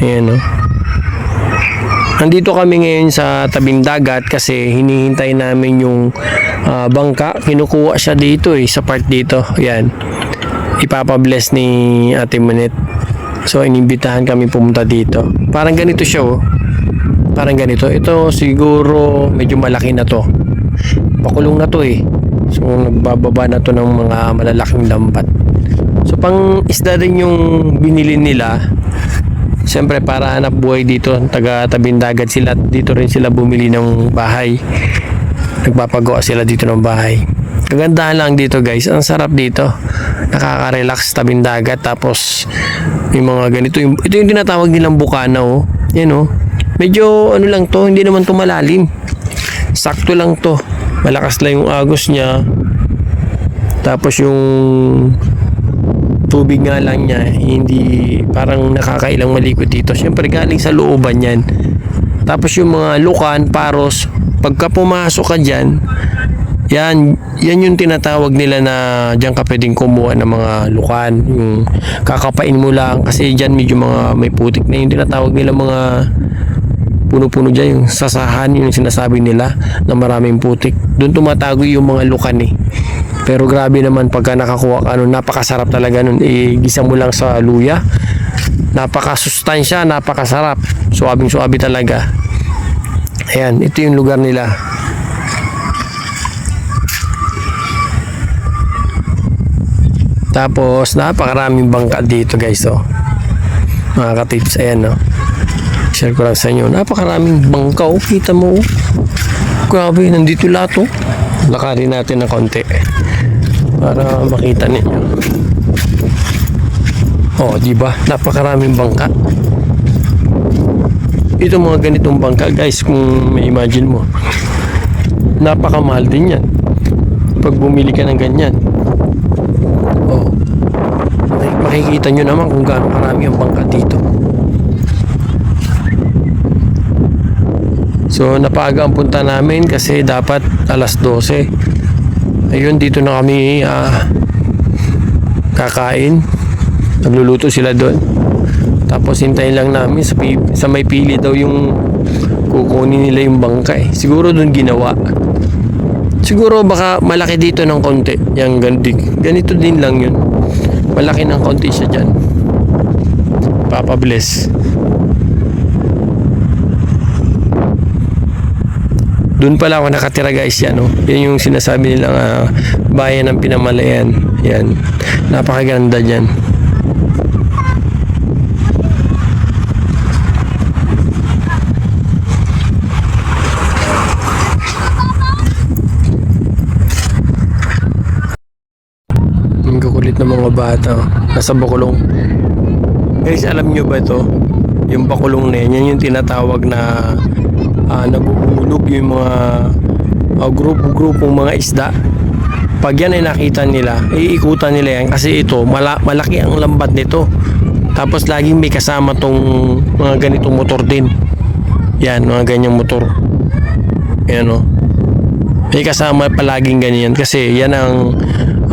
Ayan o. Nandito kami ngayon sa tabing dagat kasi hinihintay namin yung ah, bangka. Kinukuha siya dito eh, sa part dito. Ayan. Ipapabless ni Ate Monet. So, inimbitahan kami pumunta dito. Parang ganito siya oh. Parang ganito. Ito siguro medyo malaki na to. Pakulong na to eh. So, nagbababa na to ng mga malalaking lambat. So, pang isda din yung binili nila. Siyempre, para hanap buhay dito, taga tabing dagat sila. Dito rin sila bumili ng bahay. Nagpapagawa sila dito ng bahay. Kagandahan lang dito guys. Ang sarap dito. Nakaka-relax tabing dagat. Tapos, yung mga ganito. Ito yung tinatawag nilang bukana oh. Yan oh. Medyo ano lang to, hindi naman to malalim. Sakto lang to. Malakas lang yung agos niya. Tapos yung tubig nga lang niya, hindi parang nakakailang malikot dito. Siyempre galing sa looban yan. Tapos yung mga lukan, paros, pagka pumasok ka dyan, yan, yan yung tinatawag nila na diyan ka pwedeng kumuha ng mga lukan. Yung kakapain mo lang kasi diyan medyo mga may putik na yung tinatawag nila mga puno-puno dyan, yung sasahan, yung sinasabi nila na maraming putik. Doon tumatago yung mga lukan eh. Pero grabe naman pagka nakakuha ka nun, napakasarap talaga nun. Igisa mo lang sa luya. Napakasustansya, napakasarap. Suwabing-suwabi talaga. Ayan, ito yung lugar nila. Tapos, napakaraming bangka dito guys, oh. Mga katips, ayan, no. Share ko lang sa inyo. Napakaraming bangka, oh. Kita mo, oh. Grabe, nandito lahat, oh. Lakarin natin ng konti. Para makita ninyo. Oh, di ba? Napakaraming bangka. Ito mga ganitong bangka, guys, kung may imagine mo. Napakamahal din yan. Pag bumili ka ng ganyan. Oh. Mak- Makikita nyo naman kung gaano karami ang bangka dito. So, napaga ang punta namin kasi dapat alas 12. Ayun, dito na kami ah, kakain. Nagluluto sila doon. Tapos hintayin lang namin sa, sa may pili daw yung kukunin nila yung bangka eh. Siguro doon ginawa. Siguro baka malaki dito ng konti. Yang ganito, ganito din lang yun. Malaki ng konti siya dyan. Papa bless. Doon pala ako nakatira guys yan. No? Yan yung sinasabi nilang ah, bayan ng Pinamalayan. Yan. Napakaganda dyan. Ang kukulit ng mga bata. oh. Nasa bakulong. Guys, alam nyo ba ito? Yung bakulong na yan, yan yung tinatawag na uh, naguhulog yung mga uh, grupo-grupong mga isda. Pag yan ay nakita nila, iikutan nila yan kasi ito, mala- malaki ang lambat nito. Tapos laging may kasama tong mga ganitong motor din. Yan, mga ganyang motor. Yan o. May kasama palaging ganyan kasi yan ang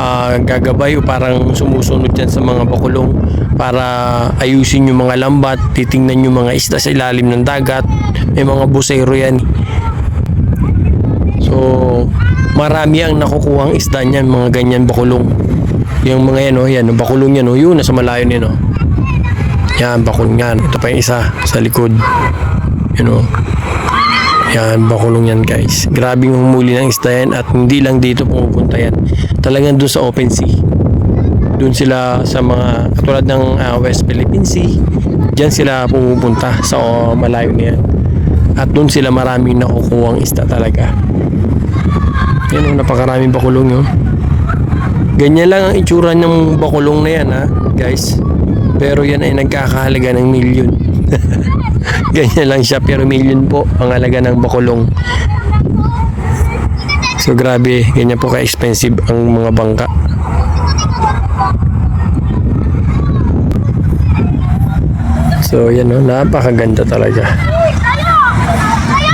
ah, gagabay o parang sumusunod yan sa mga bakulong para ayusin yung mga lambat, titingnan yung mga isda sa ilalim ng dagat. May mga busero yan. So, marami ang nakukuhang isda niyan, mga ganyan bakulong. Yung mga yan, oh, yan, yung bakulong yan, oh, yun, nasa malayo yan, oh. Yan, bakulong yan. Ito pa yung isa sa likod. Yun, oh. Yan, bakulong yan guys. Grabing humuli ng isda yan at hindi lang dito pumupunta yan. Talagang doon sa open sea. Doon sila sa mga, katulad ng ah, West Philippine Sea, Diyan sila pumupunta sa oh, malayo na yan. At doon sila maraming nakukuha isda talaga. Yan oh, napakaraming bakulong yun. Ganyan lang ang itsura ng bakulong na yan ha, guys. Pero yan ay nagkakahalaga ng milyon. Ganyan lang siya pero million po ang halaga ng bakulong. So grabe, ganyan po ka-expensive ang mga bangka. So yan o, napakaganda talaga.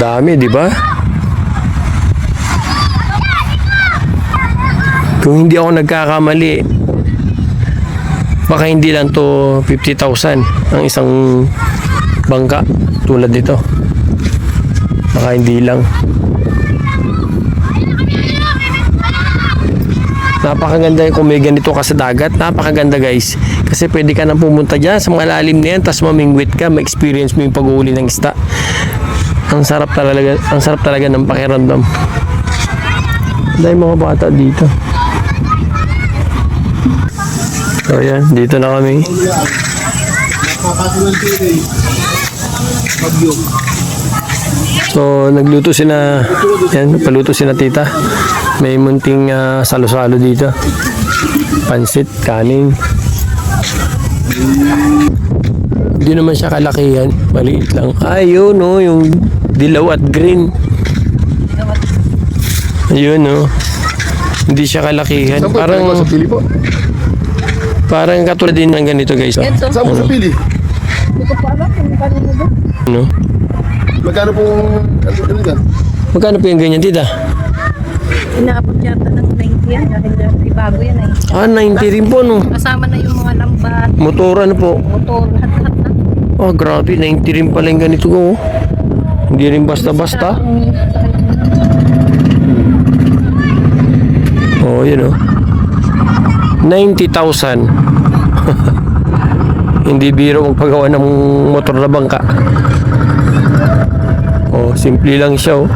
Dami, di ba? Kung hindi ako nagkakamali, baka hindi lang to 50,000 ang isang bangka tulad nito. Baka hindi lang. Napakaganda yung kung may ganito ka sa dagat. Napakaganda guys. Kasi pwede ka nang pumunta dyan sa mga lalim na yan. Tapos mamingwit ka. Ma-experience mo yung pag-uuli ng isda. Ang sarap talaga, ang sarap talaga ng pakiramdam. Dahil mga bata dito. So yan, dito na kami. So nagluto si na yan, paluto si na tita. May munting ah, salo-salo dito. Pansit, kanin. Hindi naman siya kalakihan, maliit lang. Ayun no, yung dilaw at green. Ayun no. Hindi siya kalakihan. Saan? Parang Parang sa pili po. parang katulad din ng ganito guys. oh. Saan po sa pili? Ano? Magkano po ano ano yan? Magkano po yung ganyan tita? Inaabot yata ng 90 yan dahil dahil bago yan eh. Ah, 90 rin po no. Kasama na yung mga lambat, Motor ano po? motor, lahat-lahat na. Oh, grabe, 90 rin pala yung ganito ko. oh. Hindi rin basta-basta. Oh, yun oh. 90,000. Hindi biro magpagawa ng motor na bangka. Oh, simple lang siya oh.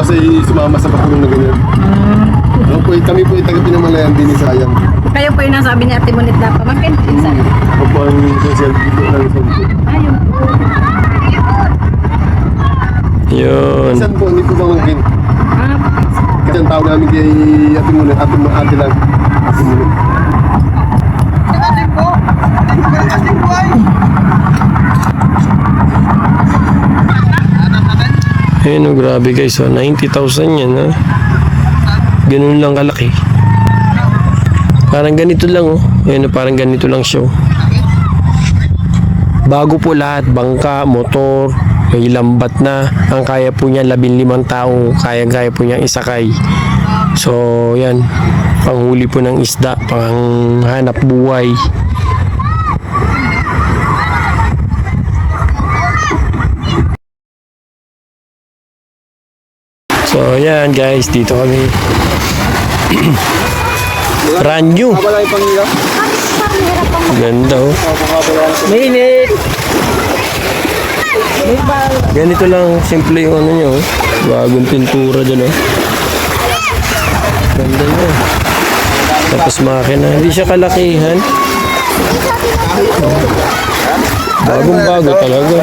Po kasi sumama sa pakulong na ganyan. Ano po, eh, kami po ay taga Pinamalayan din sa Sayang. Kayo po yung nasabi ni Ate Monit na pamangkin. Pinsan. Ako po ang social dito ng San po. Ayun po. Yun. Saan po, hindi po mamangkin. Ah, Kasi ang tawag namin kay Ate Mulit, Ate, ate lang. Ate Mulit. Ayun oh, grabe guys. Oh, 90,000 yan ha. Ganun lang kalaki. Parang ganito lang oh. Ayun oh, parang ganito lang siya oh. Bago po lahat, bangka, motor, may lambat na. Ang kaya po niya, 15 tao, kaya-kaya po niya isakay. So, yan. Panghuli po ng isda, pang hanap buhay. So, yan guys, dito kami. Brand new. Ganda oh. Mainit! Ganito lang, simple yung ano nyo. oh. Bagong pintura dyan oh. Ganda nyo. Tapos makina. Hindi siya kalakihan. Bagong bago talaga.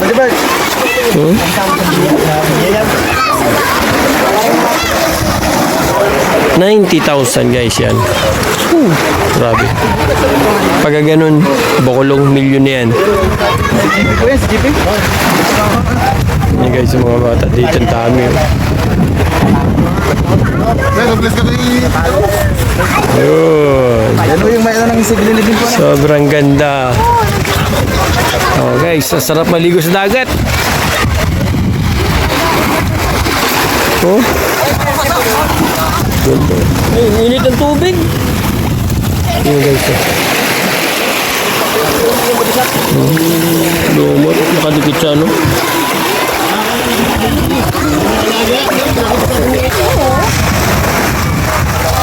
Hmm? Ninety thousand guys yan. Whew, grabe. Pagka ganun, bakulong milyon na yan. Yan guys, yung mga bata dito ang dami. oh. Kaya, bless ka kay... Yun. Yan po yung may ng siglilibin po. Sobrang ganda. Oh guys, sarap maligo sa dagat. Oh. Ganda. Ay, ang init ng tubig. Yun guys. Hmm, lumot, nakadikit siya, no?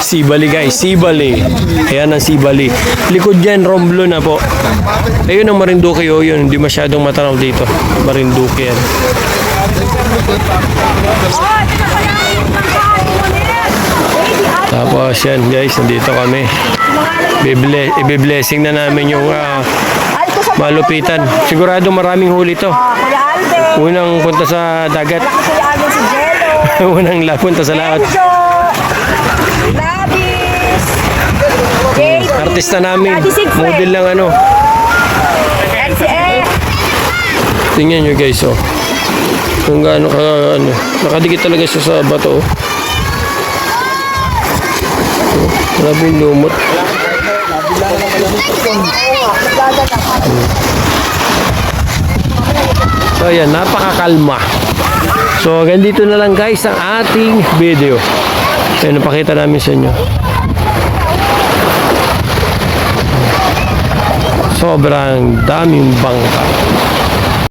Sibali guys, Sibali. Ayan ang Sibali. Likod dyan, Romblo na po. Ayun ang Marinduque oh, yun. Hindi masyadong matanaw dito. Marinduque yan. Tapos yan guys, nandito kami. Bible, ibe-blessing na namin yung ah, malupitan. Sigurado maraming huli to. Alde, Unang punta sa dagat. Unang la- punta sa Labis, Jade, Artista namin. Model lang ano. Tingnan nyo guys, oh. Kung gaano ka, ano, nakadikit talaga siya sa bato, oh. Oh, Grabe yung lumot. So, ayan, napakakalma. So, hanggang dito na lang guys ang ating video. Ayan, napakita namin sa inyo. So, Sobrang daming bangka.